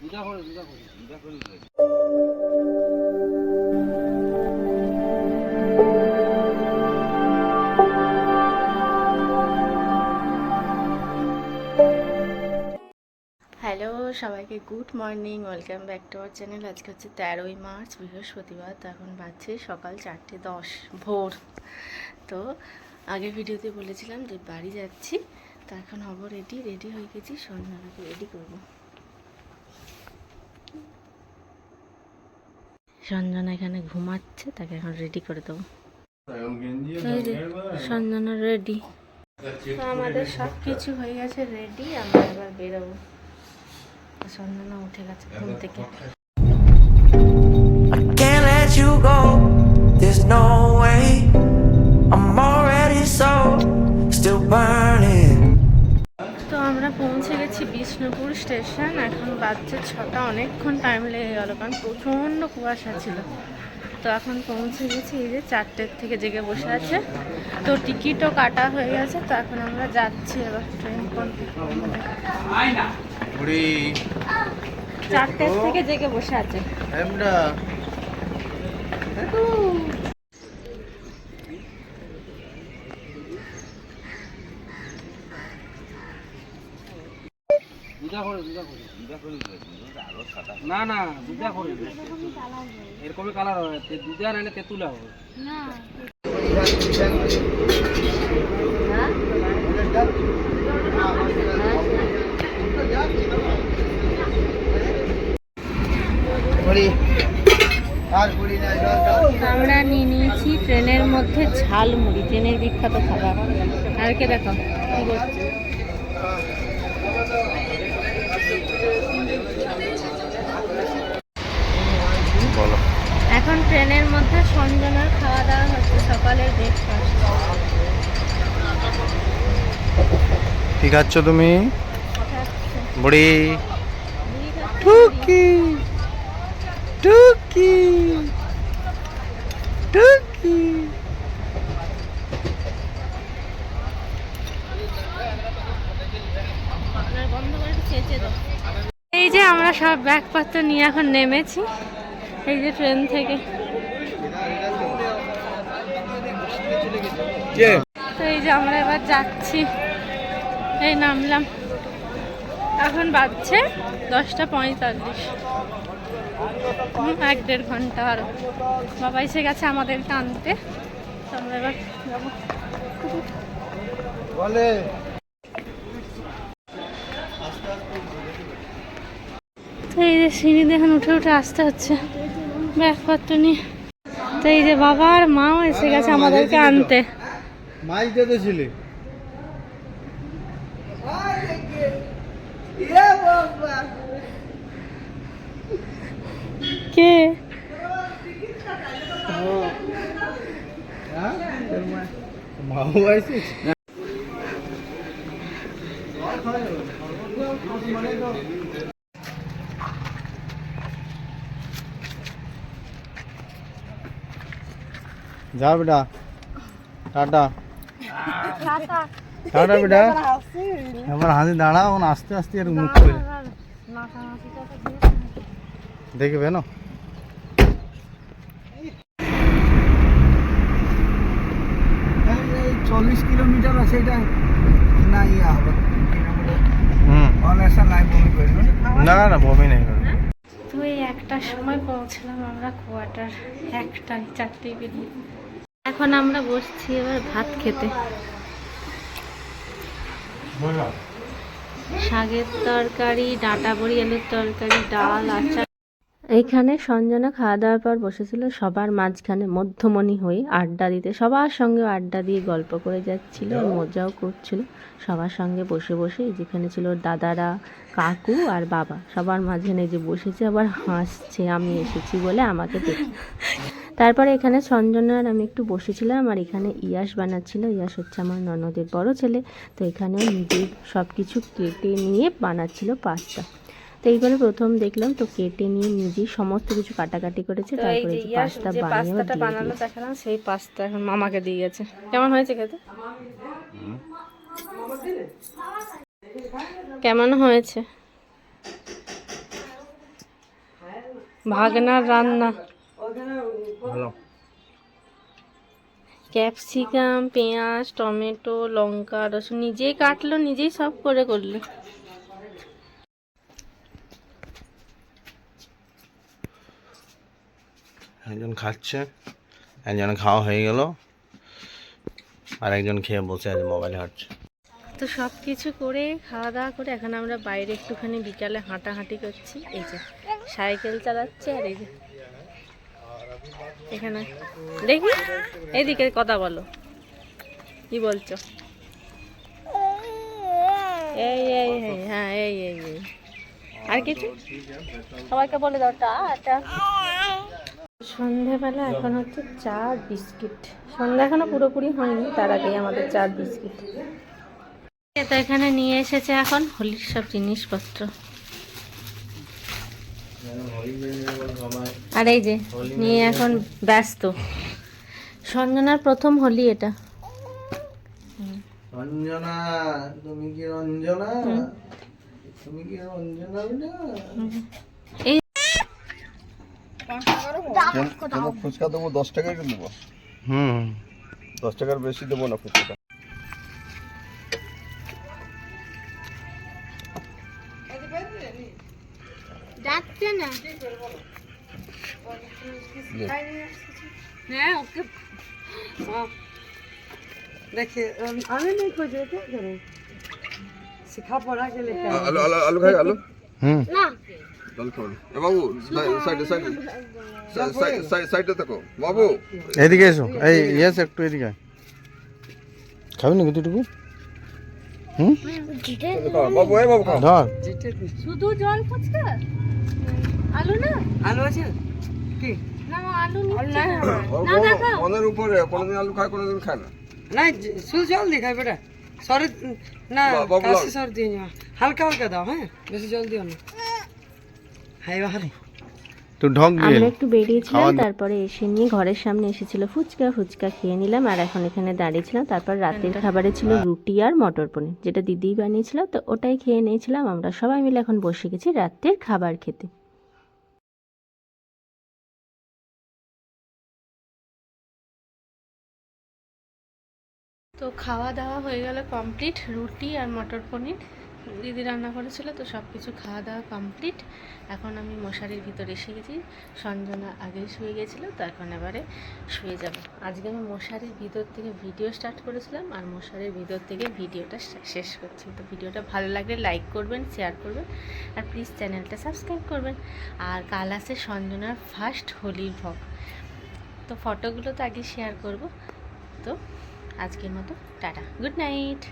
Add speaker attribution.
Speaker 1: Hello, সবাইকে good morning, welcome back to our channel. আজকে হচ্ছে তেরোই মার্চ, বৃহস্পতিবার, তো এখন বাজছে সকাল চারটে দশ ভোর। তো আগের ভিডিওতে বলেছিলাম যে বাড়ি যাচ্ছি, তো এখন হব রেডি রেডি হয়ে গেছি সন্ধ্যাকে রেডি করব। সঞ্জনা এখানে ঘুমাচ্ছে তাকে এখন রেডি করে দেবো। সঞ্জনা রেডি তো আমাদের সব কিছু হয়ে গেছে রেডি আমরা এবার বেরোবো। সঞ্জনা উঠে গেছে ঘুম থেকে।
Speaker 2: I can't let you go. There's no way. I'm already so still burning.
Speaker 1: পৌঁছে গেছি বিষ্ণুপুর স্টেশন। এখন বাজছে ছটা অনেকক্ষণ টাইম লেগে গেল কারণ প্রচণ্ড কুয়াশা ছিল। তো এখন পৌঁছে গেছি এই যে চারটের থেকে জেগে বসে আছে। তো টিকিটও কাটা হয়ে গেছে তো এখন আমরা যাচ্ছি এবার ট্রেন কোন চারটের থেকে জেগে বসে আছে।
Speaker 3: করে করে। করে না না দুটা করে এরকমই কালার হয় তে দুটা নাইলে তেঁতুলা হবে।
Speaker 1: আমরা নিয়ে নিয়েছি ট্রেনের মধ্যে ঝালমুড়ি ট্রেনের বিখ্যাত খাবার। আর কে দেখো কি করছে
Speaker 3: বলো
Speaker 1: এখন ট্রেনের মধ্যে সঞ্জনার খাওয়া দাওয়া হচ্ছে সকালের ব্রেকফাস্ট
Speaker 3: কি খাচ্ছ তুমি? বুড়ি।
Speaker 1: টুকি।
Speaker 3: টুকি। টুকি।
Speaker 1: এই যে আমরা সব ব্যাগপত্র নিয়ে এখন নেমেছি এই যে ট্রেন থেকে। তো এই যে আমরা এবার যাচ্ছি। এই নামলাম। এখন বাজছে দশটা পঁয়তাল্লিশ। এক দেড় ঘণ্টা আরও। বাবা এসে গেছে আমাদেরকে আনতে। তো আমরা এবার যাব।
Speaker 3: বলে।
Speaker 1: এই যে সিঁড়ি দিয়ে এখন উঠে উঠে আসতে হচ্ছে। ব্যাগপত্র নিয়ে। তো এই যে বাবা আর মাও এসে গেছে আমাদেরকে আনতে।
Speaker 3: মাছ দিতে ছিলে।
Speaker 1: কে?
Speaker 3: মাও যা বেটা। টাটা। টাটা। বেটা। এবার হাসি দাঁড়া এখন আস্তে আস্তে আর মুখ করে। দেখবে না?
Speaker 4: চল্লিশ কিলোমিটার আছে এটা। না ইয়া হবে।
Speaker 3: না না বমি নেই।
Speaker 1: তো এই একটার সময় পৌঁছলাম আমরা কোয়ার্টার একটাই চারটে বেরিয়ে এখন আমরা বসছি এবার ভাত খেতে। শাকের তরকারি ডাঁটা বড়ি আলুর তরকারি ডাল আচার। এইখানে সঞ্জনা খাওয়া দাওয়ার পর বসেছিল সবার মাঝখানে মধ্যমণি হয়ে আড্ডা দিতে। সবার সঙ্গে আড্ডা দিয়ে গল্প করে যাচ্ছিল মজাও করছিল। সবার সঙ্গে বসে বসে যেখানে ছিল দাদারা কাকু আর বাবা। সবার মাঝখানে যে বসেছে আবার হাসছে আমি এসেছি বলে আমাকে দেখে। তারপরে এখানে সঞ্জনার আমি একটু বসেছিলাম আর এখানে ইয়াস বানাচ্ছিল। ইয়াস হচ্ছে আমার ননদের বড় ছেলে। তো এখানে নিজে সব কিছু কেটে নিয়ে বানাচ্ছিল পাস্তা। তো এইবারে প্রথম দেখলাম তো কেটে নিয়ে নিজেই সমস্ত কিছু কাটাকাটি করেছে। তারপরে পাস্তা আবার দিয়ে দেখালাম সেই পাস্তা এখন মামাকে দিয়ে গেছে। কেমন হয়েছে খেতে? কেমন হয়েছে? ভাগনার রান্না।
Speaker 3: ভালো।
Speaker 1: ক্যাপসিকাম পেঁয়াজ টমেটো লঙ্কা রসুন নিজেই কাটলো নিজেই সব করে করল।
Speaker 5: একজন খাচ্ছে একজন খাওয়া হয়ে গেল আর একজন খেয়ে বসে আছে মোবাইল হাঁটছে।
Speaker 1: তো সব কিছু করে খাওয়া দাওয়া করে এখন আমরা বাইরে একটুখানি বিকালে হাঁটাহাঁটি করছি। এই যে সাইকেল চালাচ্ছে আর এই যে এখানে। দেখি, এদিকে কথা বলো। কি বলছো? এই এই হ্যাঁ এই এই এই। আর কিছু? সবাইকে বলে দাও টাটা সন্ধেবেলা এখন হচ্ছে চা, বিস্কিট। সন্ধ্যা এখনও পুরোপুরি হয়নি, তার আগেই আমাদের চা, বিস্কিট। তো এখানে নিয়ে এসেছে এখন হোলির সব জিনিসপত্র। আর এই যে নিয়ে এখন ব্যস্ত। সঞ্জনার প্রথম হোলি এটা।
Speaker 5: রঞ্জনা তুমি কি রঞ্জনা? তুমি কি রঞ্জনা
Speaker 1: এই
Speaker 6: ফুচকা দেবো? দশ টাকাই দেবো?
Speaker 5: হুম।
Speaker 6: দশ টাকার বেশি দেবো না ফুচকাটা
Speaker 1: যাচ্ছে না হ্যাঁ ওকে
Speaker 7: देखिए आने नहीं खोजे क्या करें सिखा पढ़ा के लेके आए।
Speaker 6: আলু আলু আলু খাই আলু
Speaker 5: হুম
Speaker 6: আলু খাবেন এ বাবু সাইডে সাইডে সাইডে সাইডে থাকো বাবু
Speaker 5: এদিকে এসো এই ইয়েস একটু এদিকে আয়। খাবি নাকি দুটুকু হুম
Speaker 6: খাও, বাবু এই বাবু খাও
Speaker 5: ধর
Speaker 1: শুধু জল ফুচকা আলু না?
Speaker 7: আলু আছে? কি?
Speaker 1: না আলু না।
Speaker 6: ও বাবু, মনের উপরে কোনোদিন আলু খায় কোনোদিন খায় না।
Speaker 7: নাই শুধু জল দিখাই বেটা। সরে না
Speaker 6: লাও।
Speaker 7: সর দিয়ে হালকা হালকা দাও হ্যাঁ? বেশি জল দিও না। হাই বাহারে।
Speaker 5: ঢক দিয়ে
Speaker 1: আমরা একটু বেরিয়েছিলাম তারপরে এসে নিয়ে ঘরের সামনে এসেছিল ফুচকা ফুচকা খেয়ে নিলাম আর এখন এখানে দাঁড়িয়েছিলাম। তারপর রাতের খাবারে ছিল রুটি আর মটর পনির যেটা দিদিই বানিয়েছিল তো ওটাই খেয়ে নিয়েছিলাম। আমরা সবাই মিলে এখন বসে গেছি রাতের খাবার খেতে। তো খাওয়া দাওয়া হয়ে গেল কমপ্লিট রুটি আর মটর পনির। দিদি রান্না করেছিল, তো সব কিছু খাওয়া দাওয়া কমপ্লিট এখন আমি মশারির ভিতরে এসে গেছি। সঞ্জনা আগেই শুয়ে গেছিল, তো এখন এবারে শুয়ে যাব। আজকে আমি মশারির ভিতর থেকে ভিডিও স্টার্ট করেছিলাম, আর মশারির ভিতর থেকে ভিডিওটা শেষ করছি। তো ভিডিওটা ভালো লাগলে লাইক করবেন শেয়ার করবেন, আর প্লিজ চ্যানেলটা সাবস্ক্রাইব করবেন। আর কাল আছে সঞ্জনার ফার্স্ট হোলি ভ্লগ তো ফটোগুলো তো আগে শেয়ার করব। তো আজকের মতো টাটা। Good night